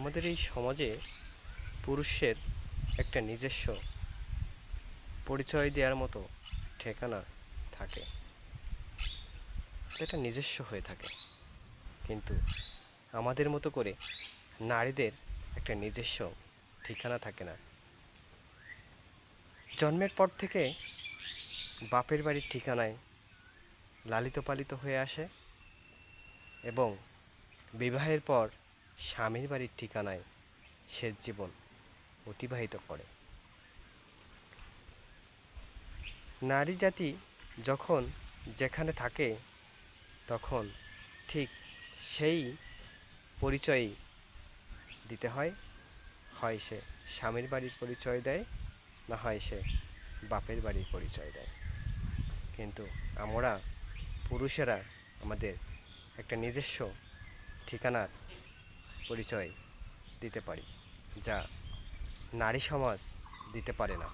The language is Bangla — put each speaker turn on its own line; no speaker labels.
আমাদের এই সমাজে পুরুষের একটা নিজস্ব পরিচয় দেওয়ার মতো ঠিকানা থাকে। সেটা নিজস্ব হয়ে থাকে। কিন্তু আমাদের মতো করে নারীদের একটা নিজস্ব ঠিকানা থাকে না। জন্মের পর থেকে বাপের বাড়ির ঠিকানায় লালিত পালিত হয়ে আসে এবং বিবাহের পর স্বামীর বাড়ির ঠিকানায় শেষ জীবন অতিবাহিত করে। নারী জাতি যখন যেখানে থাকে, তখন ঠিক সেই পরিচয়ই দিতে হয়। হয় সে স্বামীর বাড়ির পরিচয় দেয়, না হয় সে বাপের বাড়ির পরিচয় দেয়। কিন্তু আমরা পুরুষেরা আমাদের একটা নিজস্ব ঠিকানার পরিচয় দিতে পারি যা নারী সমাজ দিতে পারে না।